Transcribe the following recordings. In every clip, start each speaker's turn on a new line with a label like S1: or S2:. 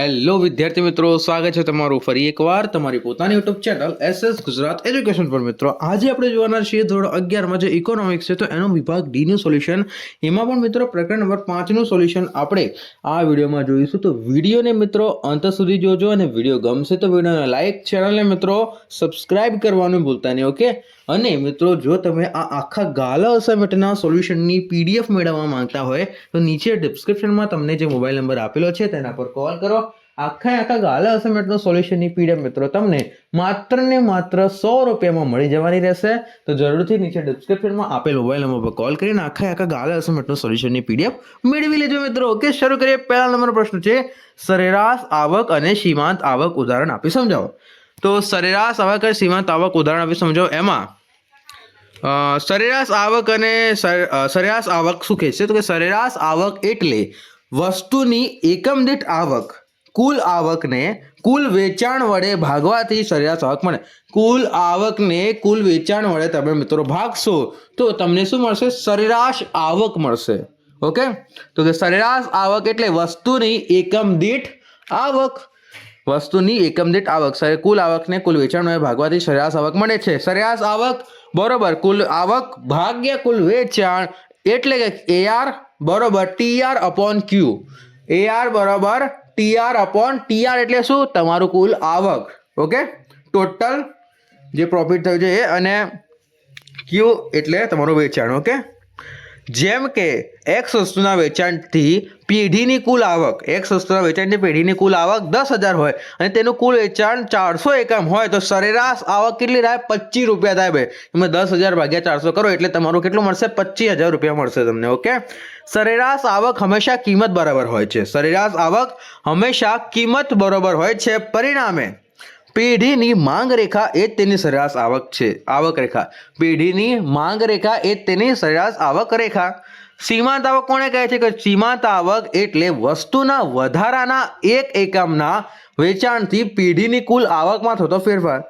S1: Hello વિદ્યાર્થી મિત્રો, સ્વાગત છે તમારું ફરી એકવાર તમારી પોતાની YouTube channel SS Gujarat education પર. મિત્રો, આજે આપણે જોવાના છીએ ધોરણ અગિયારમાં જે ઇકોનોમિક્સ છે, તો એનો વિભાગ ડીનું સોલ્યુશન એમાં પણ મિત્રો, પ્રકરણ નંબર પાંચનું સોલ્યુશન આપણે આ વિડીયોમાં જોઈશું. તો વિડીયોને મિત્રો, અંત સુધી જોજો અને વીડિયો ગમશે તો વિડીયોને લાઇક ચેનલને મિત્રો સબસ્ક્રાઇબ કરવાનું ભૂલતા નહીં ઓકે અને મિત્રો, જો તમે આ આખા ગાલા અસાઇનમેન્ટના સોલ્યુશનની પીડીએફ મેળવવા માંગતા હોય, તો નીચે ડિસ્ક્રિપ્શનમાં તમને જે મોબાઈલ નંબર આપેલો છે, તેના પર કોલ કરો. આખા આખા ગાલા અસાઇનમેન્ટનો સોલ્યુશનની પીડીએફ મિત્રો. તમને માત્ર ને માત્ર સો રૂપિયામાં મળી જવાની રહેશે. તો જરૂરથી નીચે ડિસ્ક્રિપ્શનમાં આપેલ મોબાઈલ નંબર પર કોલ કરીને આખા આખા ગાલા અસાઇનમેન્ટનો સોલ્યુશનની પીડીએફ મેળવી લેજો મિત્રો. ઓકે શરૂ કરીએ. પહેલા નંબરનો પ્રશ્ન છે, સરેરાશ આવક અને સીમાંત આવક ઉદાહરણ આપી સમજાવો. તો સરેરાશ આવક અને સીમાંત આવક ઉદાહરણ આપી સમજાવો. એમાં સરેરાશ આવક અને સરેરાશ આવક શું કહે છે? તો કે સરેરાશ આવક એટલે વસ્તુની એકમ દીઠ આવક. કુલ આવકને કુલ વેચાણ વડે ભાગવાથી સરેરાશ આવક મળે. કુલ આવકને કુલ વેચાણ વડે તમે મિત્રો ભાગશો, તો તમને શું મળશે? સરેરાશ આવક મળશે. ઓકે? તો કે સરેરાશ આવક એટલે વસ્તુની એકમ દીઠ આવક. વસ્તુની એકમ દીઠ આવક. કુલ આવકને કુલ વેચાણ વડે ભાગવાથી સરેરાશ આવક મળે છે. સરેરાશ આવક, બરોબર, કુલ આવક ભાગ્યા કુલ વેચાણ એટલે કે એઆર બરોબર ટીઆર અપોન ક્યુ એઆર બરોબર ટીઆર અપોન ટીઆર એટલે શું? તમારું કુલ આવક. ઓકે ટોટલ જે પ્રોફિટ થયું છે એ અને ક્યુ એટલે તમારું વેચાણ. ઓકે જેમ કે એક્સ વસ્તુના વેચાણથી પેઢીની કુલ આવક એક્સ વસ્તુના વેચાણથી પેઢીની કુલ આવક દસ હજાર હોય અને તેનું કુલ વેચાણ ચારસો એકમ હોય, તો સરેરાશ આવક કેટલી થાય? પચીસ રૂપિયા થાય બે. એમાં દસ હજાર ભાગ્યા ચારસો કરો એટલે તમારું કેટલું મળશે? પચીસ હજાર રૂપિયા મળશે તમને, ઓકે? સરેરાશ આવક હંમેશા કિંમત બરાબર હોય છે. સરેરાશ આવક હંમેશા કિંમત બરાબર હોય છે. પરિણામે પેઢીની માંગ રેખા એ જ તેની સરેરાશ આવક છે, આવક રેખા. પેઢીની માંગ રેખા એ જ તેની સરેરાશ આવક રેખા. સીમાંત આવક કોને કહે છે? કે સીમાંત આવક એટલે વસ્તુના વધારાના એક એકમના વેચાણથી પેઢીની કુલ આવકમાં થતો ફેરફાર.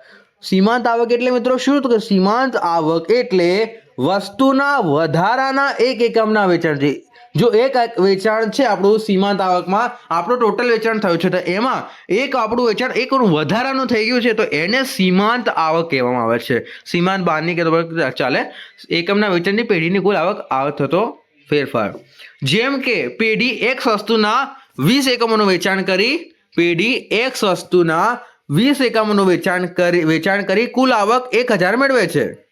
S1: સીમાંત આવક એટલે મિત્રો શું? કે સીમાંત આવક એટલે વસ્તુના વધારાના એક એકમના વેચાણથી. જો એક વેચાણ છે આપણું સીમાંત આવકમાં, આપણું ટોટલ વેચાણ થયું છે, તો એમાં એક આપણું વેચાણ એક વધારાનું થઈ ગયું છે, તો એને સીમાંત આવક કહેવામાં આવે છે. સીમાંત બહારની કે ચાલે, એકમના વેચાણની પેઢીની કુલ આવક આવ થતો ફેરફાર. જેમ કે પેઢી એક વસ્તુના વીસ એકમોનું વેચાણ કરી, પેઢી એક વસ્તુના વીસ એકમોનું વેચાણ કરી વેચાણ કરી, કુલ આવક એક હજાર મેળવે છે.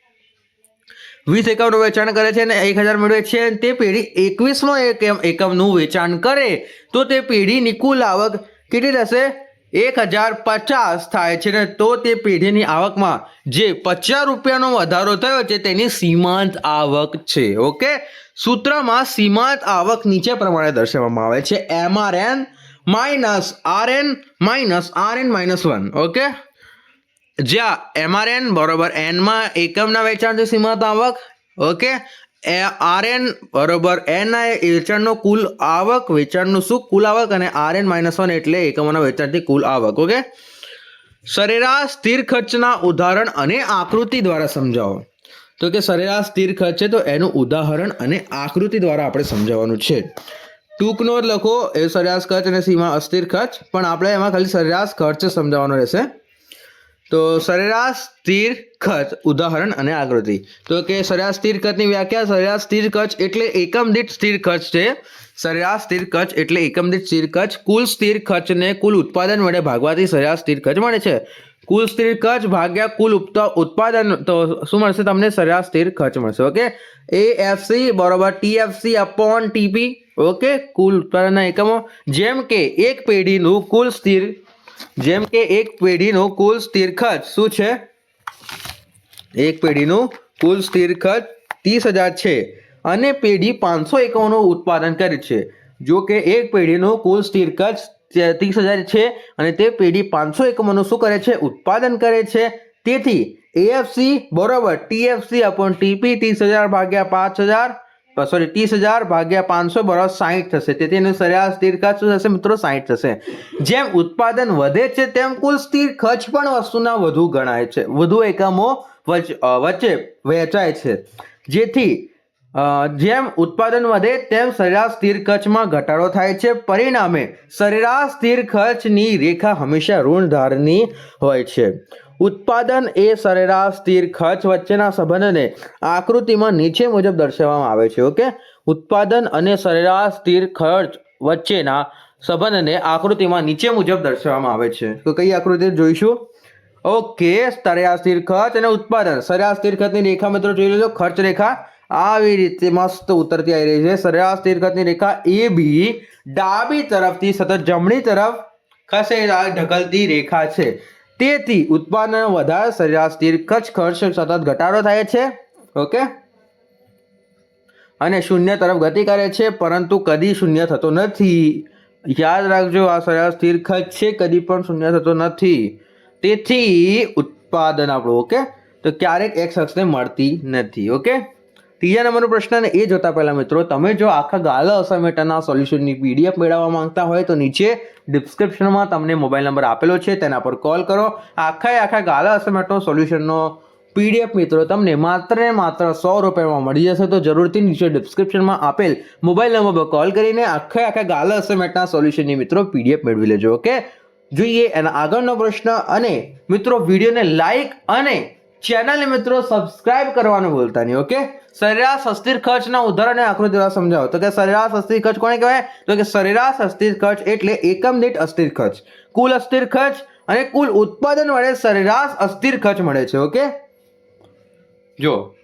S1: વીસ એકમનું વેચાણ કરે છે અને એક હજાર મેળવે છે અને તે પેઢી એકવીસમો એક એકમનું વેચાણ કરે. તો તે પેઢીની કુલ આવક કેટલી થશે? એક હજાર પચાસ થાય છે ને તો તે પેઢીની આવકમાં જે પચાસ રૂપિયાનો વધારો થયો છે તેની સીમાંત આવક છે, ઓકે? સૂત્રમાં સીમાંત આવક નીચે પ્રમાણે દર્શાવવામાં આવે છે. M R N minus R N minus R N minus one okay? જ્યાં એમઆરએન બરોબર એનમાં એકમના વેચાણથી સીમાંત આવક, ઓકે? આરએન બરોબર એનના વેચાણનો કુલ આવક, વેચાણનું શું કુલ આવક? અને આરએન માઇનસ વન એટલે એકમોના વેચાણથી કુલ આવક, ઓકે? સરેરાશ સ્થિર ખર્ચના ઉદાહરણ અને આકૃતિ દ્વારા સમજાવો. તો કે સરેરાશ સ્થિર ખર્ચ છે, તો એનું ઉદાહરણ અને આકૃતિ દ્વારા આપણે સમજાવવાનું છે. ટૂંકનો લખો, એ સરેરાશ ખર્ચ અને સીમા અસ્થિર ખર્ચ, પણ આપણે એમાં ખાલી સરેરાશ ખર્ચ સમજાવવાનો રહેશે. તો સરેરાશ સ્થિર ખર્ચ ઉદાહરણ અને આકૃતિ. તો કે સરેરાશ સ્થિર ખર્ચની વ્યાખ્યા, સરેરાશ સ્થિર ખર્ચ એટલે એકમ દીઠ સ્થિર ખર્ચ છે. સરેરાશ સ્થિર ખર્ચ એટલે એકમ દીઠ સ્થિર ખર્ચ કુલ સ્થિર ખર્ચને કુલ ઉત્પાદન વડે ભાગવાથી સરેરાશ સ્થિર ખર્ચ મળે છે. કુલ સ્થિર ખર્ચ ભાગ્યા કુલ ઉત્પાદન, તો શું મળશે તમને? સરેરાશ સ્થિર ખર્ચ મળશે, ઓકે? એ એફસી બરોબર T F upon TP okay? કુલ ઉત્પાદનના એકમો. જેમ કે એક પેઢીનું કુલ સ્થિર જેમ કે એક પેઢીનો કુલ સ્થિર ખર્ચ શું છે? એક પેઢીનું કુલ સ્થિર ખર્ચ ત્રીસ હજાર છે. અને પેઢી પાંચસો એકમોનું ઉત્પાદન કરે છે. જો કે એક પેઢીનું કુલ સ્થિર ખર્ચ ત્રીસ હજાર છે અને તે પેઢી પાંચસો એકમોનું શું કરે છે? ઉત્પાદન કરે છે. તેથી એએફસી બરોબર ટીએફસી અપોન ટીપી ત્રીસ હજાર ભાગ્યા પાંચ હજાર સોરી ત્રીસ હજાર ભાગ્યા પાંચસો બરાબર સાહીઠ થશે. તેથી એનું સરેરાશ સ્થિર ખર્ચ શું થશે મિત્રો? સાહીઠ થશે. જેમ ઉત્પાદન વધે છે, તેમ કુલ સ્થિર ખર્ચ પણ વસ્તુના વધુ ગણાય છે. વધુ એકમો વચ- વચ્ચે વહેંચાય છે. જેથી જેમ ઉત્પાદન વધે તેમ સરેરાશ સ્થિર ખર્ચમાં ઘટાડો થાય છે. પરિણામે સરેરાશ સ્થિર ખર્ચની રેખા હંમેશા ઋણ ધારની હોય છે. ઉત્પાદન એ સરેરાશ સ્થિર ખર્ચ વચ્ચેના સંબંધને આકૃતિમાં નીચે મુજબ દર્શાવવામાં આવે છે, ઓકે? ઉત્પાદન અને સરેરાશ સ્થિર ખર્ચ વચ્ચેના સંબંધને આકૃતિમાં નીચે મુજબ દર્શાવવામાં આવે છે. તો કઈ આકૃતિ જોઈશું? ઓકે, સરેરાશ સ્થિર ખર્ચ અને ઉત્પાદન. સરેરાશ સ્થિર ખર્ચની રેખા મિત્રો જોઈ લેજો. ખર્ચ રેખા આવી રીતે મસ્ત ઉતરતી આવી રહી છે. સરેરાશ ખર્ચની રેખા એ બી ડાબી તરફથી સતત જમણી તરફ ખસે ઢકલતી રેખા છે. તેથી ઉત્પાદન વધારે, સરેરાશ સ્થિર ખર્ચ સતત ઘટાડો થાય છે. ઓકે? અને શૂન્ય તરફ ગતિ કરે છે, પરંતુ કદી શૂન્ય થતો નથી. યાદ રાખજો, આ સરેરાશ ખર્ચ છે, કદી પણ શૂન્ય થતો નથી. તેથી ઉત્પાદન આપણું, ઓકે? તો ક્યારેક એક શખ્સને મળતી નથી, ઓકે? ત્રીજા નંબરનો પ્રશ્ન એ જોતા પહેલા મિત્રો, તમે જો આખા ગાલા અસાઇમેન્ટના સોલ્યુશનની પીડીએફ મેળવવા માંગતા હોય તો નીચે ડિસ્ક્રિપ્શનમાં તમને મોબાઈલ નંબર આપેલો છે, તેના પર કોલ કરો. આખા આખા ગાલા અસાઇમેન્ટનો સોલ્યુશનનો પીડીએફ મિત્રો, તમને માત્ર ને માત્ર સો રૂપિયામાં મળી જશે. તો જરૂરથી નીચે ડિસ્ક્રિપ્શનમાં આપેલ મોબાઈલ નંબર પર કોલ કરીને આખા આખા ગાલા અસાઇમેન્ટના સોલ્યુશનની મિત્રો પીડીએફ મેળવી લેજો, ઓકે? જોઈએ એના આગળનો પ્રશ્ન અને મિત્રો, વિડીયોને લાઈક અને ચેનલને મિત્રો સબસ્ક્રાઇબ કરવાનું ભૂલતા નહીં, ઓકે? સરેરાશ અસ્થિર ખર્ચના ઉદાહરણ આકૃતિ દ્વારા સમજાવો. તો કે સરેરાશ અસ્થિર ખર્ચ કોને કહેવાય? તો કે સરેરાશ અસ્થિર ખર્ચ એટલે એકમ દીઠ અસ્થિર ખર્ચ. કુલ અસ્થિર ખર્ચ અને કુલ ઉત્પાદન વડે સરેરાશ અસ્થિર ખર્ચ મળે છે, ઓકે? જો.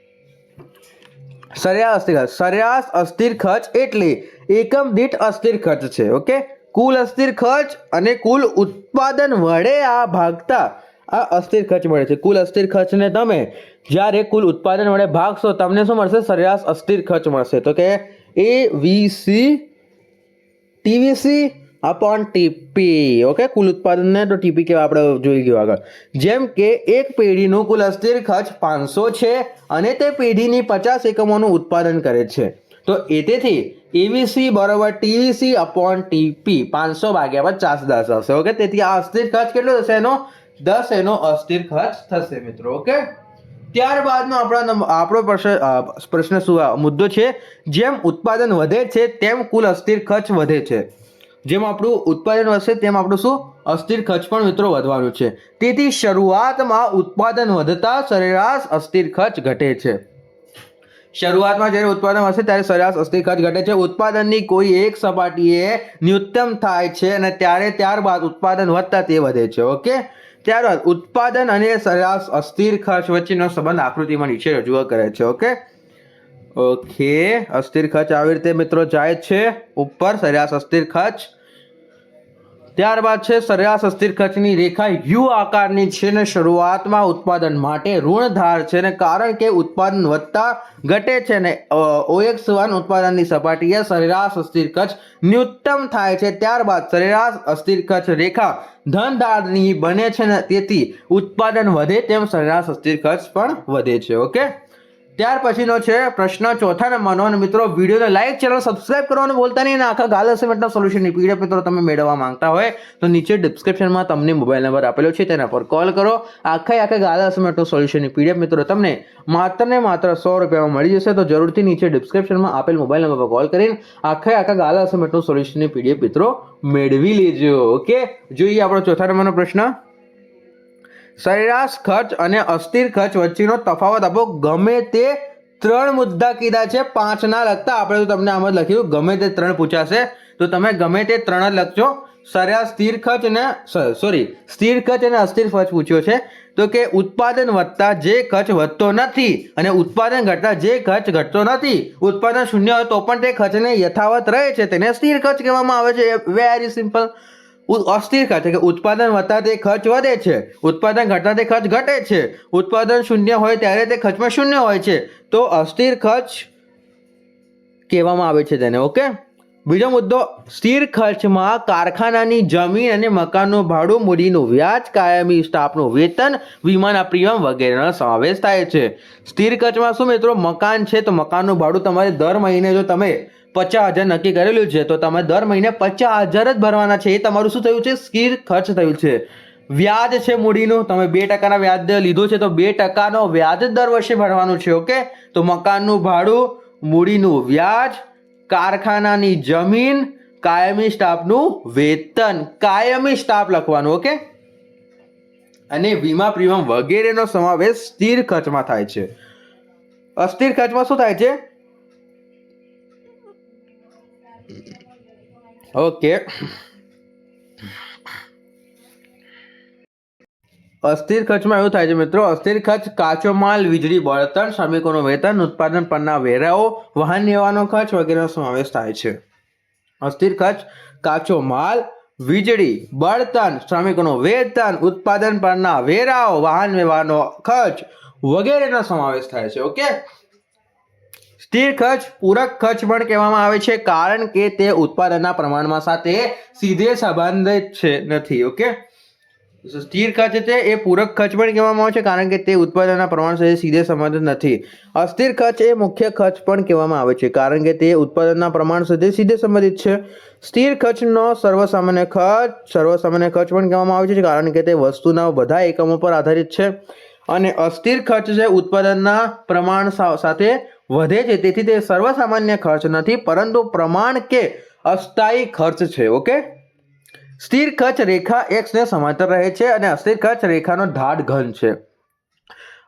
S1: સરેરાશ અસ્થિર ખર્ચ. સરેરાશ અસ્થિર ખર્ચ એટલે એકમ દીઠ અસ્થિર ખર્ચ છે, ઓકે? કુલ અસ્થિર ખર્ચ અને કુલ ઉત્પાદન વડે આ ભાગતા આ અસ્થિર ખર્ચ મળે છે. કુલ અસ્થિર ખર્ચને તમે જ્યારે કુલ ઉત્પાદન વડે ભાગશો તમને શું મળશે? સરેરાશ અસ્થિર ખર્ચ મળશે. તો કે A V C TVC upon TP okay કુલ ઉત્પાદનને તો ટીપી કેવા આપણે જોઈ ગયું આગળ. જેમ કે એક પેઢીનું કુલ અસ્થિર ખર્ચ પાંચસો છે અને તે પેઢીની પચાસ એકમોનું ઉત્પાદન કરે છે. તો એ તેથી એવીસી બરોબર ટીવીસી અપોન ટીપી પાંચસો ભાગ્યા પચાસ દસ હશે ઓકે તેથી આ અસ્થિર ખર્ચ કેટલો થશે? એનો દસ એનો અસ્થિર ખર્ચ થશે મિત્રો. ઓકે ત્યારબાદનો આપણા આપણો પ્રશ્ન પ્રશ્ન શું મુદ્દો છે, જેમ ઉત્પાદન વધે છે, તેમ કુલ અસ્થિર ખર્ચ વધે છે. જેમ આપણું ઉત્પાદન વધશે, તેમ આપણું શું? અસ્થિર ખર્ચ પણ મિત્રો વધવાનું છે. તેથી શરૂઆતમાં ઉત્પાદન વધતા સરેરાશ અસ્થિર ખર્ચ ઘટે છે. શરૂઆતમાં જ્યારે ઉત્પાદન વધશે, ત્યારે સરેરાશ અસ્થિર ખર્ચ ઘટે છે. ઉત્પાદનની કોઈ એક સપાટીએ ન્યૂનતમ થાય છે અને ત્યારે ત્યારબાદ ઉત્પાદન વધતા તે વધે છે, ઓકે? ત્યારબાદ ઉત્પાદન અને સરેરાશ અસ્થિર ખર્ચ વચ્ચેનો સંબંધ આકૃતિમાં નીચે રજૂઆત કરે છે, ઓકે? ઓકે, અસ્થિર ખર્ચ આવી રીતે મિત્રો જાય છે. ઉપર સરેરાશ અસ્થિર ખર્ચ ત્યારબાદ છે સરેરાશ અસ્થિર ખર્ચની રેખા યુ આકારની છે ને શરૂઆતમાં ઉત્પાદન માટે ઋણધાર છે ને કારણ કે ઉત્પાદન વધતા ઘટે છે ને ઓએક્સ વન ઉત્પાદનની સપાટીએ સરેરાશ અસ્થિર ખર્ચ ન્યૂનતમ થાય છે. ત્યારબાદ સરેરાશ અસ્થિર ખર્ચ રેખા ધનધારની બને છે ને તેથી ઉત્પાદન વધે તેમ સરેરાશ અસ્થિર ખર્ચ પણ વધે છે. ઓકે? ત્યાર પછીનો છે પ્રશ્ન ચોથા નંબરનો. અને મિત્રો, વિડીયોને લાઈક ચેનલ સબસ્ક્રાઇબ કરવાનું બોલતા નહીં અને આખા ગાલ અસાઇનમેન્ટના સોલ્યુશનની પીડીએફ મિત્રો તમે મેળવવા માંગતા હોય, તો નીચે ડિસ્ક્રિપ્શનમાં તમને મોબાઈલ નંબર આપેલો છે, તેના પર કોલ કરો. આખા આખા ગાલ અસાઇનમેન્ટનું સોલ્યુશનની પીડીએફ મિત્રો, તમને માત્ર ને માત્ર સો રૂપિયામાં મળી જશે, તો જરૂરથી નીચે ડિસ્ક્રિપ્શનમાં આપેલ મોબાઈલ નંબર પર કોલ કરીને આખા આખા ગાલ અસાઇનમેન્ટનું સોલ્યુશનની પીડીએફ મિત્રો મેળવી લેજો. ઓકે જોઈએ આપણો ચોથા નંબરનો પ્રશ્ન. સરેરાશ ખર્ચ અને અસ્થિર ખર્ચ વચ્ચેનો તફાવત આપો. ગમે તે ત્રણ મુદ્દા કીધા છે, પાંચ ના લખતા. આપણે તો તમને આમ જ લખ્યું ગમે તે ત્રણ પૂછાશે. તો તમે ગમે તે ત્રણ જ લખજો. સરેરાશ સ્થિર ખર્ચ અને સોરી સ્થિર ખર્ચ અને અસ્થિર ખર્ચ પૂછ્યો છે. તો કે ઉત્પાદન વધતા જે ખર્ચ વધતો નથી અને ઉત્પાદન ઘટતા જે ખર્ચ ઘટતો નથી. ઉત્પાદન શૂન્ય હોય તો પણ તે ખર્ચને યથાવત રહે છે. તેને સ્થિર ખર્ચ કહેવામાં આવે છે. વેરી સિમ્પલ અસ્થિર ખર્ચ. કે ઉત્પાદન વધતા તે ખર્ચ વધે છે. ઉત્પાદન ઘટતા તે ખર્ચ ઘટે છે. ઉત્પાદન શૂન્ય હોય ત્યારે તે ખર્ચમાં શૂન્ય હોય છે. તો અસ્થિર ખર્ચ કહેવામાં આવે છે તેને, ઓકે? બીજો મુદ્દો, સ્થિર ખર્ચમાં કારખાનાની જમીન અને મકાનનું ભાડું, મૂડીનું વ્યાજ, કાયમી સ્ટાફનું વેતન, વીમાના પ્રીમિયમ વગેરેનો સમાવેશ થાય છે. સ્થિર ખર્ચમાં શું મિત્રો? મકાન છે તો મકાનનું ભાડું તમારે દર મહિને જો તમે પચાસ હજાર નક્કી કરેલું છે, તો તમે દર મહિને પચાસ હજાર જ ભરવાના છે. એ તમારું શું થયું છે? સ્થિર ખર્ચ થયું છે. વ્યાજ છે મૂડીનું. તમે બે ટકાના વ્યાજ લીધું છે, તો બે ટકાનો વ્યાજ જ દર વર્ષે ભરવાનું છે, ઓકે? તો મકાનનું ભાડું, મૂડીનું વ્યાજ, કારખાનાની જમીન, કાયમી સ્ટાફનું વેતન. કાયમી સ્ટાફ લખવાનું, ઓકે? અને વીમા પ્રીમિયમ વગેરેનો સમાવેશ સ્થિર ખર્ચમાં થાય છે. અસ્થિર ખર્ચમાં શું થાય છે? ઓકે અસ્થિર ખર્ચમાં એવું થાય છે મિત્રો, અસ્થિર ખર્ચ કાચો માલ, વીજળી, બળતણ, શ્રમિકોનું વેતન, ઉત્પાદન પરના વેરાઓ, વાહન વ્યવહારનો ખર્ચ વગેરેનો સમાવેશ થાય છે. અસ્થિર ખર્ચ, કાચો માલ, વીજળી, બળતણ, શ્રમિકોનું વેતન, ઉત્પાદન પરના વેરાઓ, વાહન વ્યવહારનો ખર્ચ વગેરેનો સમાવેશ થાય છે. ઓકે સ્થિર ખર્ચ, પૂરક ખર્ચ પણ કહેવામાં આવે છે, કારણ કે તે ઉત્પાદનના પ્રમાણમાં સાથે સીધે સંબંધિત છે નથી, ઓકે? સ્થિર ખર્ચ છે, એ પૂરક ખર્ચ પણ કહેવામાં આવે છે, કારણ કે તે ઉત્પાદનના પ્રમાણ સાથે સીધે સંબંધિત નથી. અસ્થિર ખર્ચ એ મુખ્ય ખર્ચ પણ કહેવામાં આવે છે, કારણ કે તે ઉત્પાદનના પ્રમાણ સાથે સીધે સંબંધિત છે. સ્થિર ખર્ચનો સર્વસામાન્ય ખર્ચ સર્વસામાન્ય ખર્ચ પણ કહેવામાં આવે છે, કારણ કે તે વસ્તુના બધા એકમો પર આધારિત છે. અને અસ્થિર ખર્ચ છે, ઉત્પાદનના પ્રમાણ સાથે વધે છે. તેથી તે સર્વસામાન્ય ખર્ચ નથી, પરંતુ પ્રમાણ કે અસ્થાયી ખર્ચ છે, ઓકે? સ્થિર ખર્ચ રેખા એક્સને સમાંતર રહે છે અને અસ્થિર ખર્ચ રેખાનો ઢાળ ઘન છે.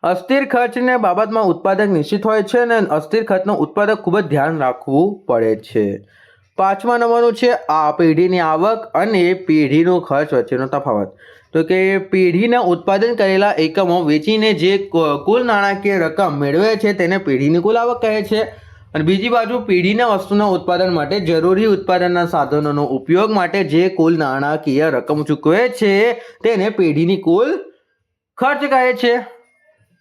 S1: અસ્થિર ખર્ચને બાબતમાં ઉત્પાદક નિશ્ચિત હોય છે અને અસ્થિર ખર્ચનો ઉત્પાદક ખૂબ જ ધ્યાન રાખવું પડે છે. પાંચમા નંબરનું છે આ પેઢીની આવક અને પેઢીનો ખર્ચ વચ્ચેનો તફાવત. તો કે પેઢીના ઉત્પાદન કરેલા એકમો વેચીને જે કુલ નાણાકીય રકમ મેળવે છે તેને પેઢીની કુલ આવક કહે છે. અને બીજી બાજુ પેઢીના વસ્તુના ઉત્પાદન માટે જરૂરી ઉત્પાદનના સાધનોનો ઉપયોગ માટે જે કુલ નાણાકીય રકમ ચૂકવે છે તેને પેઢીની કુલ ખર્ચ કહે છે.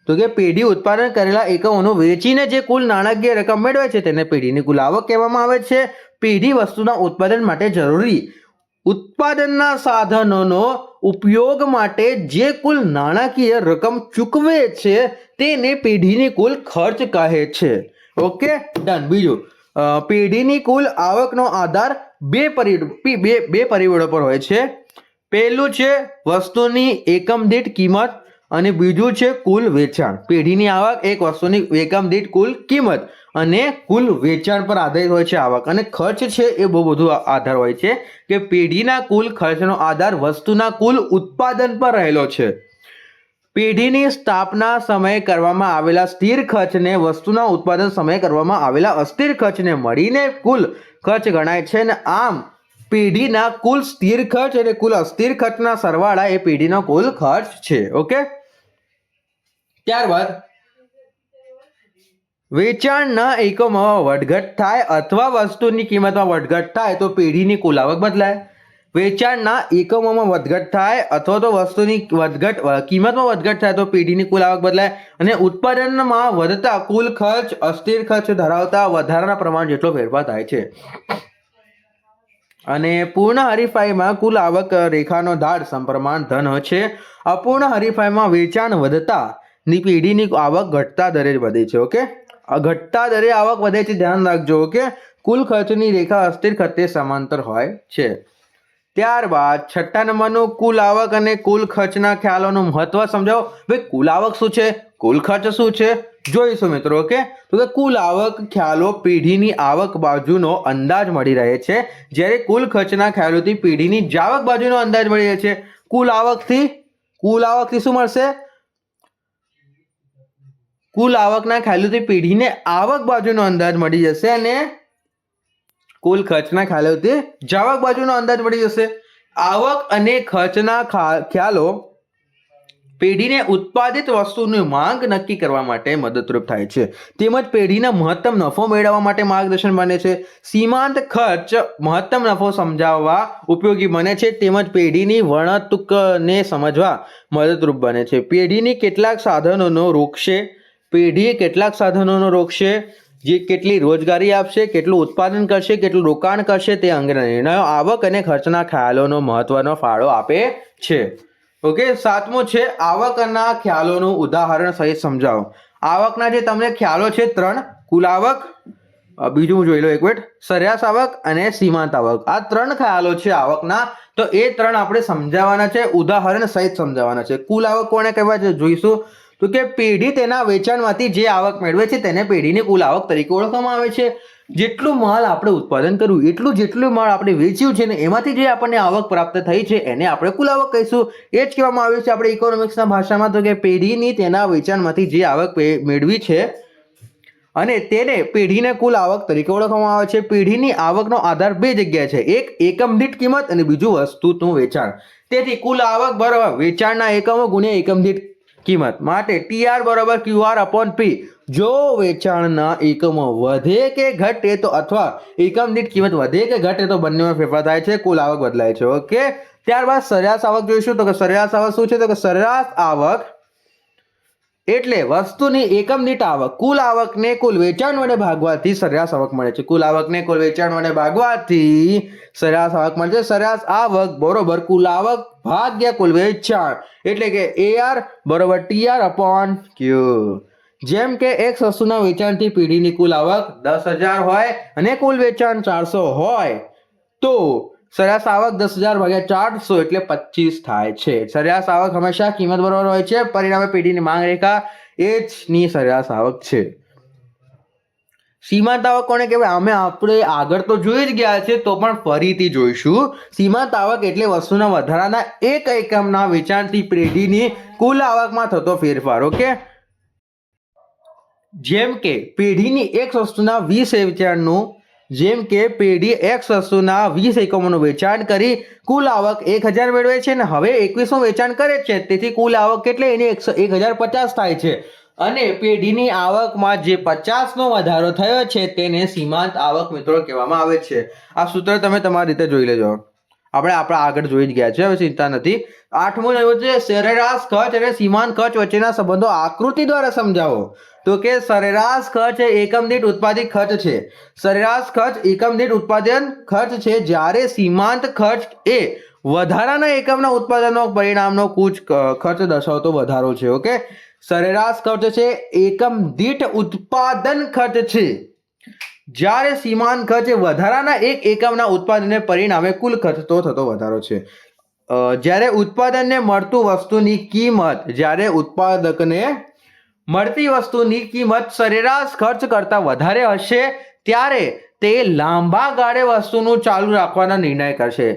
S1: તો કે પેઢી ઉત્પાદન કરેલા એકમોનો વેચીને જે કુલ નાણાકીય રકમ મેળવે છે તેને પેઢીની કુલ આવક કહેવામાં આવે છે. પેઢી વસ્તુના ઉત્પાદન માટે જરૂરી ઉત્પાદનના સાધનોનો ઉપયોગ માટે જે કુલ નાણાકીય રકમ ચૂકવે છે તેને પેઢીની કુલ ખર્ચ કહે છે. Okay, done. બીજું પેઢીની કુલ આવકનો આધાર બે પરિ બે બે પરિબળો પર હોય છે. પહેલું છે વસ્તુની એકમ દીઠ કિંમત અને બીજું છે કુલ વેચાણ. પેઢીની આવક એક વસ્તુની એકમ દીઠ કુલ કિંમત અને કુલ વેચાણ પર આધારિત હોય છે આવક. અને ખર્ચ છે એ બહુ બધું આધાર હોય છે કે પેઢીના કુલ ખર્ચનો આધાર વસ્તુના કુલ ઉત્પાદન પર રહેલો છે. પેઢીની સ્થાપના સમયે કરવામાં આવેલા સ્થિર ખર્ચને, વસ્તુના ઉત્પાદન સમયે કરવામાં આવેલા અસ્થિર ખર્ચને મળીને કુલ ખર્ચ ગણાય છે. અને આમ પેઢીના કુલ સ્થિર ખર્ચ અને કુલ અસ્થિર ખર્ચના સરવાળા એ પેઢીનો કુલ ખર્ચ છે, ઓકે? ત્યારબાદ વેચાણના એકમોમાં વધઘટ થાય અથવા વસ્તુની કિંમતમાં વધઘટ થાય તો પેઢીની કુલ આવક બદલાય. વેચાણના એકમોમાં વધઘટ થાય અથવા તો વસ્તુની વધઘટ કિંમતમાં વધઘટ થાય તો પેઢીની કુલ આવક બદલાય. અને ઉત્પાદનમાં વધતા કુલ ખર્ચ, અસ્થિર ખર્ચ ધરાવતા વધારાના પ્રમાણ જેટલો ફેરફાર થાય છે. અને પૂર્ણ હરીફાઈમાં કુલ આવક રેખાનો ધાર સમપ્રમાણ ધન છે. અપૂર્ણ હરીફાઈમાં વેચાણ વધતા ની પેઢીની આવક ઘટતા દરે વધે છે, ઓકે? ઘટતા દરે આવક વધે છે, ધ્યાન રાખજો, ઓકે? કુલ ખર્ચની રેખા અસ્થિર ખર્ચે સમાંતર હોય છે. ત્યારબાદ છઠ્ઠા નંબરનું કુલ આવક અને કુલ ખર્ચના ખ્યાલોનું મહત્વ સમજાવો. ભાઈ કુલ આવક શું છે? કુલ ખર્ચ શું છે? જોઈશું મિત્રો, ઓકે? તો કે કુલ આવક ખ્યાલો પેઢીની આવક બાજુનો અંદાજ મળી રહે છે. જ્યારે કુલ ખર્ચના ખ્યાલોથી પેઢીની જાવક બાજુનો અંદાજ મળી રહે છે. કુલ આવકથી કુલ આવકથી શું મળશે? કુલ આવકના ખ્યાલોથી પેઢીને આવક બાજુનો અંદાજ મળી જશે અને કુલ ખર્ચના ખ્યાલોથી જાવક બાજુનો અંદાજ મળી જશે. આવક અને ખર્ચના ખ્યાલો પેઢીને ઉત્પાદિત વસ્તુની માંગ નક્કી કરવા માટે મદદરૂપ થાય છે. તેમજ પેઢીના મહત્તમ નફો મેળવવા માટે માર્ગદર્શન બને છે. સીમાંત ખર્ચ મહત્તમ નફો સમજાવવા ઉપયોગી બને છે. તેમજ પેઢીની વર્ણતુકને સમજવા મદદરૂપ બને છે. પેઢીની કેટલાક સાધનોનો રોકશે પેઢી કેટલાક સાધનોનો રોકશે જે કેટલી રોજગારી આપશે, કેટલું ઉત્પાદન કરશે, કેટલું રોકાણ કરશે તે અંગેના નિર્ણયો આવક અને ખર્ચના ખ્યાલોનો મહત્વનો ફાળો આપે છે. ઓકે, સાતમું છે આવકના ખ્યાલોનું ઉદાહરણ સહિત સમજાવો. આવકના જે તમને ખ્યાલો છે ત્રણ, કુલ આવક બીજું જોઈ લો એક મિનિટ, સરેરાશ આવક અને સીમાંત આવક. આ ત્રણ ખ્યાલો છે આવકના, તો એ ત્રણ આપણે સમજાવવાના છે, ઉદાહરણ સહિત સમજાવવાના છે. કુલ આવક કોને કહેવાય છે? જોઈશું. તો કે પેઢી તેના વેચાણમાંથી જે આવક મેળવે છે તેને પેઢીની કુલ આવક તરીકે ઓળખવામાં આવે છે. જેટલું માલ આપણે ઉત્પાદન કર્યું એટલું જેટલું માલ આપણે વેચ્યું છે ને એમાંથી જે આપણને આવક પ્રાપ્ત થઈ છે એને આપણે કુલ આવક કહીશું. એ જ કહેવામાં આવ્યું છે આપણે ઇકોનોમિક્સના ભાષામાં તો કે પેઢીની તેના વેચાણમાંથી જે આવક મેળવી છે અને તેને પેઢીને કુલ આવક તરીકે ઓળખવામાં આવે છે. પેઢીની આવકનો આધાર બે જગ્યાએ છે. એક એકમ દીઠ કિંમત અને બીજું વસ્તુનું વેચાણ. તેથી કુલ આવક બરાબર વેચાણના એકમો ગુણ્યા એકમ દીઠ કિંમત માટે ટીઆર બરાબર ક્યુઆર અપોન પી જો વેચાણના એકમો વધે કે ઘટે તો અથવા એકમ દીઠ કિંમત વધે કે ઘટે તો બંનેમાં ફેરફાર થાય છે, કુલ આવક બદલાય છે ઓકે ત્યારબાદ સરેરાશ આવક જોઈશું તો કે સરેરાશ આવક શું છે? તો કે સરેરાશ આવક એટલે વસ્તુની એકમ દીઠ આવક, કુલ આવકને કુલ વેચાણ વડે ભાગવાથી સરેરાશ આવક મળે છે. કુલ આવકને કુલ વેચાણ વડે ભાગવાથી સરેરાશ આવક મળે છે. સરેરાશ આવક બરોબર કુલ આવક ભાગ્યા કુલ વેચાણ. એટલે કે એઆર બરોબર ટીઆર અપોન ક્યુ જેમ કે એક વસ્તુના વેચાણથી પેઢીની કુલ આવક દસ હજાર હોય અને કુલ વેચાણ ચારસો હોય. તો સરેરાશ આવક દસ હજાર ભાગ્યા ચારસો એટલે પચીસ થાય છે. સરેરાશ આવક હંમેશા કિંમત બરોબર હોય છે. પરિણામે પેઢીની માંગ રેખા એ જ ની સરેરાશ આવક છે. સીમાંત આવક કોને કહેવાય? અમે આપણે આગળ તો જોઈ જ ગયા છે, તો પણ ફરીથી જોઈશું. સીમાંત આવક એટલે વસ્તુના વધારાના એક એકમના વેચાણથી પેઢીની કુલ આવકમાં થતો ફેરફાર, ઓકે? જેમ કે, પેઢીની એક વસ્તુના વીસ વેચાણનું જેમ કે પેઢી એક્સ વસ્તુના વીસ એકમોનું વેચાણ કરી કુલ આવક એક હજાર મેળવે છે અને હવે એકવીસનું વેચાણ કરે છે. તેથી કુલ આવક કેટલી? એની એકસો એક હજાર પચાસ થાય છે. અને પેઢીની આવકમાં જે પચાસનો વધારો થયો છે તેને સીમાંત આવક મિત્રો કહેવામાં આવે છે. આ સૂત્ર તમે તમારી રીતે જોઈ લેજો. આપણે આપણા આગળ જોઈ જ ગયા છે. હવે ચિંતા નથી. આઠમું આવ્યું છે સરેરાશ ખર્ચ અને સીમાંત ખર્ચ વચ્ચેના સંબંધો આકૃતિ દ્વારા સમજાવો. તો કે સરેરાશ ખર્ચ એ એકમ દીઠ ઉત્પાદિત ખર્ચ છે. સરેરાશ ખર્ચ એકમ દીઠ ઉત્પાદન ખર્ચ છે. જ્યારે સીમાંત ખર્ચ એ વધારાના એકમના ઉત્પાદનનો પરિણામનો કુચ ખર્ચ દર્શાવતો વધારો છે. ઓકે? સરેરાશ ખર્ચ છે. એકમ દીઠ ઉત્પાદન ખર્ચ છે. જ્યારે સીમાંત ખર્ચ વધારાના એક એકમના ઉત્પાદનને પરિણામે કુલ ખર્ચ તો થતો વધારો છે. જ્યારે ઉત્પાદનને મળતું વસ્તુની કિંમત, જ્યારે ઉત્પાદકને મળતી વસ્તુની કિંમત સરેરાશ ખર્ચ કરતાં વધારે હશે, ત્યારે તે લાંબા ગાળે વસ્તુનું ચાલુ રાખવાનો નિર્ણય કરશે.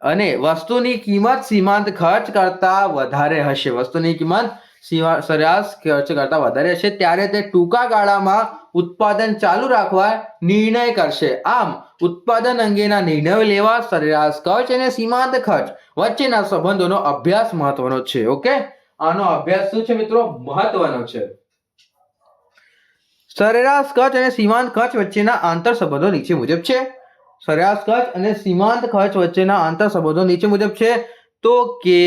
S1: અને વસ્તુની કિંમત સીમાંત ખર્ચ કરતાં વધારે હશે. વસ્તુની કિંમત સીમા- સરેરાશ ખર્ચ કરતાં વધારે હશે, ત્યારે તે ટૂંકા ગાળામાં ઉત્પાદન ચાલુ રાખવા નિર્ણય કરશે. આમ, ઉત્પાદન અંગેના નિર્ણયો લેવા સરેરાશ ખર્ચ અને સીમાંત ખર્ચ વચ્ચેના સંબંધોનો અભ્યાસ મહત્વનો છે, ઓકે? આનો અભ્યાસ શું છે મિત્રો? મહત્વનો છે. સરેરાશ ખર્ચ અને સીમાંત ખર્ચ વચ્ચેના આંતર સંબંધો નીચે મુજબ છે. સરેરાશ ખર્ચ અને સીમાંત ખર્ચ વચ્ચેના આંતર સંબંધો નીચે મુજબ છે. તો કે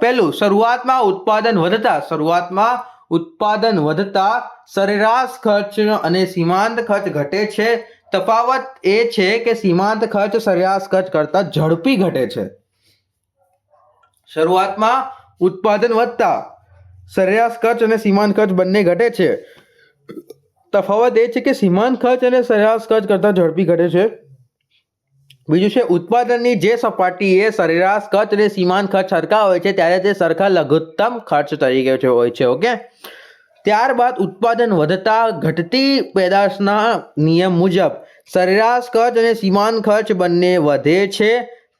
S1: પેલું શરૂઆતમાં ઉત્પાદન વધતા, શરૂઆતમાં ઉત્પાદન વધતા સરેરાશ ખર્ચ અને સીમાંત ખર્ચ ઘટે છે. તફાવત એ છે કે સીમાંત ખર્ચ સરેરાશ ખર્ચ કરતા ઝડપી ઘટે છે. શરૂઆતમાં ઉત્પાદન વધતા સરેરાશ ખર્ચ અને સીમાંત ખર્ચ બંને ઘટે છે. તફાવત એ છે કે સીમાંત ખર્ચ અને સરેરાશ ખર્ચ કરતાં ઝડપી ઘટે છે. બીજું છે, ઉત્પાદનની જે સપાટી એ સરેરાશ ખર્ચ અને સીમાંત ખર્ચ સરખા હોય છે, ત્યારે તે સરખા લઘુત્તમ ખર્ચ તરીકે હોય છે, ઓકે? ત્યારબાદ ઉત્પાદન વધતા ઘટતી પેદાશના નિયમ મુજબ સરેરાશ ખર્ચ અને સીમાંત ખર્ચ બંને વધે છે.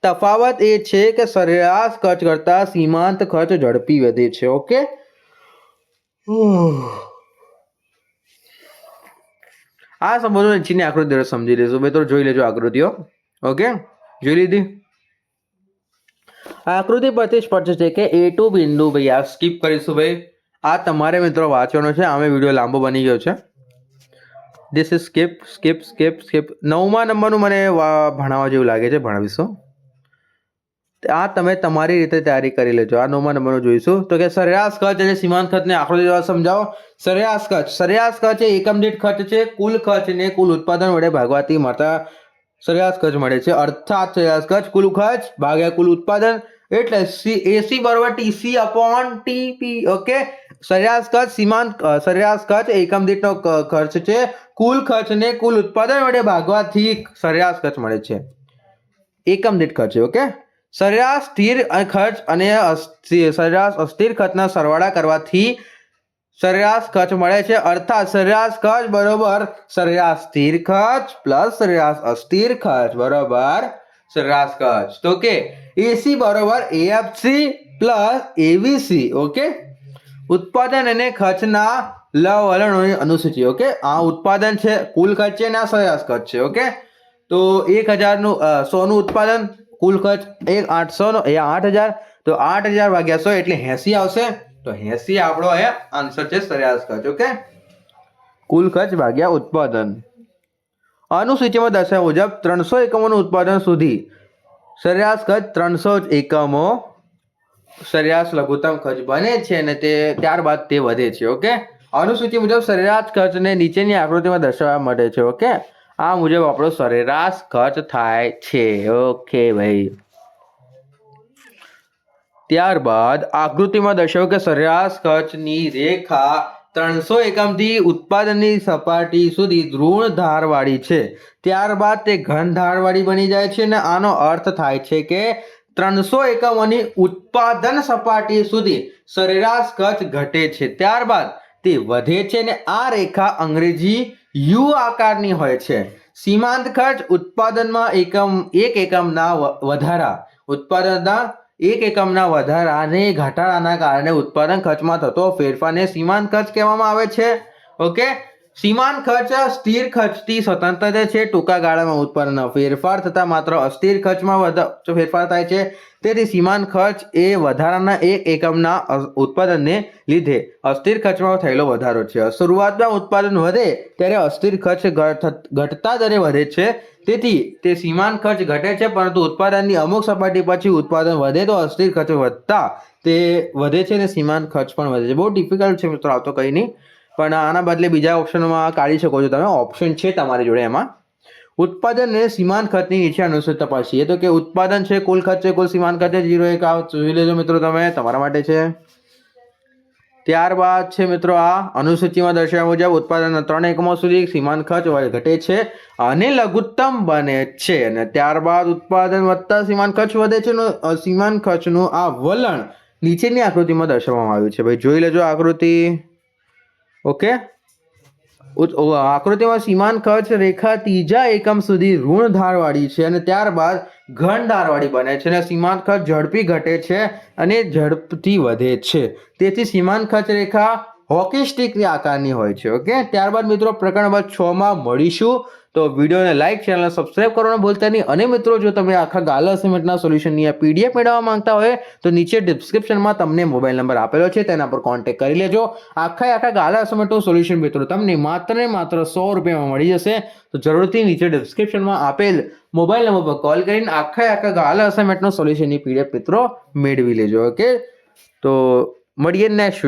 S1: તફાવત એ છે કે સરેરાશ ખર્ચ કરતાં સીમાંત ખર્ચ ઝડપી વધે છે, ઓકે? આ સંબંધો નીચેની આકૃતિ દ્વારા સમજી લેશું તો જોઈ લેજો આકૃતિઓ, ઓકે? જોઈ લીધી? આકૃતિ પરથી સ્પષ્ટ છે કે એ ટુ બિંદુ, ભાઈ, આ સ્કીપ કરીશું, ભાઈ. આ તમારે મિત્રો વાંચવાનો છે. આમે વીડિયો લાંબો બની ગયો છે. This is skip skip skip skip નવમા નંબરનું મને ભણાવવા જેવું લાગે છે. ભણાવીશું. આ તમે તમારી રીતે તૈયારી કરી લેજો. આ નવમા નંબરનો જોઈશું. તો કે સરેરાશ ખર્ચ અને સીમાંત ખર્ચને આકૃતિ દ્વારા સમજાવો. સરેરાશ ખર્ચ. સરેરાશ ખર્ચ એ એકમ દીઠ ખર્ચ છે. કુલ ખર્ચને કુલ ઉત્પાદન વડે ભાગવાથી મળતા સરેરાશ ખર્ચ મળે છે. અર્થાત સરેરાશ ખર્ચ કુલ ખર્ચ ભાગ્યા કુલ ઉત્પાદન. એટલે સી એસી બરોબર ટીસી અપોન ટીપી ઓકે સરેરાશ ખર્ચ સીમાંત સરેરાશ ખર્ચ એકમ દીઠનો ખર્ચ છે. કુલ ખર્ચને કુલ ઉત્પાદન વડે ભાગવાથી સરેરાશ ખર્ચ મળે છે. એકમ દીઠ ખર્ચ ઓકે સરેરાશ સ્થિર ખર્ચ અને સરેરાશ અસ્થિર ખર્ચના સરવાળા કરવાથી સરેરાશ ખર્ચ મળે છે. અર્થાત સરેરાશ ખર્ચ બરોબર સરેરાશ સ્થિર ખર્ચ પ્લસ સરેરાશ અસ્થિર ખર્ચ બરોબર સરેરાશ ખર્ચ. તો કે એસી બરોબર એએફસી પ્લસ એવીસી ઓકે? ઉત્પાદન અને ખર્ચના લ વલણોની અનુસૂચિ, ઓકે? આ ઉત્પાદન છે, કુલ ખર્ચ છે અને આ સરેરાશ ખર્ચ છે, ઓકે? તો એક હજારનું સોનું ઉત્પાદન કુલ ખર્ચ એક આઠસો નો એ આઠ હજાર. તો આઠ હજાર ભાગ્યા સો એટલે એસી આવશે. તો એસી આપણો એ આન્સર છે સરેરાશ ખર્ચ, ઓકે? કુલ ખર્ચ ભાગ્યા ઉત્પાદન. અનુસૂચિમાં દર્શાવ્યા મુજબ ત્રણસો એકમોનું ઉત્પાદન સુધી. સરેરાશ ખર્ચ ત્રણસો એકમો. સરેરાશ લઘુત્તમ ખર્ચ બને છે અને તે ત્યારબાદ તે વધે છે, ઓકે? અનુસૂચિ મુજબ સરેરાશ ખર્ચને નીચેની આકૃતિમાં દર્શાવવા મળે છે, ઓકે? આ મુજબ આપણો સરેરાશ ખર્ચ થાય છે. ઓકે ભાઈ. ત્યારબાદ આકૃતિમાં દર્શાવ્યું કે સરેરાશ ખર્ચની રેખા ત્રણસો એકમથી ઉત્પાદનની સપાટી સુધી ઋણ ધારવાળી છે. ત્યારબાદ તે ઘન ધારવાળી બની જાય છે અને આનો અર્થ થાય છે કે ત્રણસો એકમોની ઉત્પાદન સપાટી સુધી સરેરાશ ખર્ચ ઘટે છે. ત્યારબાદ તે વધે છે અને આ રેખા અંગ્રેજી યુ આકારની હોય છે. સીમાંત ખર્ચ ઉત્પાદનમાં એકમ, એક એકમના વધારા. ઉત્પાદનના એક એકમના વધારા અને ઘટાડાના કારણે ઉત્પાદન ખર્ચમાં થતો ફેરફારને સીમાંત ખર્ચ કહેવામાં આવે છે. ઓકે? સીમાંત ખર્ચ, સ્થિર ખર્ચથી સ્વતંત્ર છે. ટૂંકા ગાળામાં ઉત્પાદનનો ફેરફાર થતા માત્ર અસ્થિર ખર્ચમાં ફેરફાર થાય છે. તેથી સીમાન ખર્ચ એ વધારાના એક એકમના ઉત્પાદનને લીધે અસ્થિર ખર્ચમાં થયેલો વધારો છે. શરૂઆતમાં ઉત્પાદન વધે ત્યારે અસ્થિર ખર્ચ ઘટતા દરે વધે છે. તેથી તે સીમાન ખર્ચ ઘટે છે, પરંતુ ઉત્પાદનની અમુક સપાટી પછી ઉત્પાદન વધે તો અસ્થિર ખર્ચ વધતા તે વધે છે અને સીમાન ખર્ચ પણ વધે છે. બહુ ડિફિકલ્ટ છે મિત્રો આવતો કંઈ નહીં. પણ આના બદલે બીજા ઓપ્શનમાં કાઢી શકો છો તમે. ઓપ્શન છે તમારી જોડે એમાં. ઉત્પાદન અને સીમાંત ખર્ચની નીચે અનુસૂચિ તપાસીએ તો કે ઉત્પાદન છે, કુલ ખર્ચ છે, કુલ સીમાંત ખર્ચ જીરો એક આ જોઈ લેજો મિત્રો તમે, તમારા માટે છે. ત્યારબાદ છે મિત્રો આ અનુસૂચિમાં દર્શાવ્યા મુજબ ઉત્પાદનના ત્રણ એકમો સુધી સીમાંત ખર્ચ ઘટે છે અને લઘુત્તમ બને છે. અને ત્યારબાદ ઉત્પાદન વધતા સીમાંત ખર્ચ વધે છે સીમાંત ખર્ચનું આ વલણ નીચેની આકૃતિમાં દર્શાવવામાં આવ્યું છે. ભાઈ, જોઈ લેજો આકૃતિ. ઓકે? આકૃતિમાં સીમાંત ખર્ચ રેખા ત્રીજા એકમ સુધી ઋણ ધારવાળી છે અને ત્યારબાદ ઘન ધારવાળી બને છે અને સીમાંત ખર્ચ ઝડપી ઘટે છે અને ઝડપથી વધે છે. તેથી સીમાંત ખર્ચ રેખા હોકી સ્ટિકની આકારની હોય છે, ઓકે? ત્યારબાદ મિત્રો પ્રકરણ નંબર છ માં મળીશું. તો વિડીયોને લાઇક ચેનલને સબસ્ક્રાઇબ કરવાનું ભૂલતા નહીં. અને મિત્રો, જો તમે આખા ગાલા અસાઇનમેન્ટના સોલ્યુશનની આ પીડીએફ મેળવવા માંગતા હોય, તો નીચે ડિસ્ક્રિપ્શનમાં તમને મોબાઈલ નંબર આપેલો છે, તેના પર કોન્ટેક્ટ કરી લેજો. આખા આખા ગાલા અસાઇનમેન્ટનું સોલ્યુશન મિત્રો, તમને માત્ર ને માત્ર સો રૂપિયામાં મળી જશે. તો જરૂરથી નીચે ડિસ્ક્રિપ્શનમાં આપેલ મોબાઈલ નંબર પર કોલ કરીને આખા આખા ગાલા અસાઇનમેન્ટનું સોલ્યુશનની પીડીએફ મિત્રો મેળવી લેજો, ઓકે? તો મળીએ નેક્સ્ટ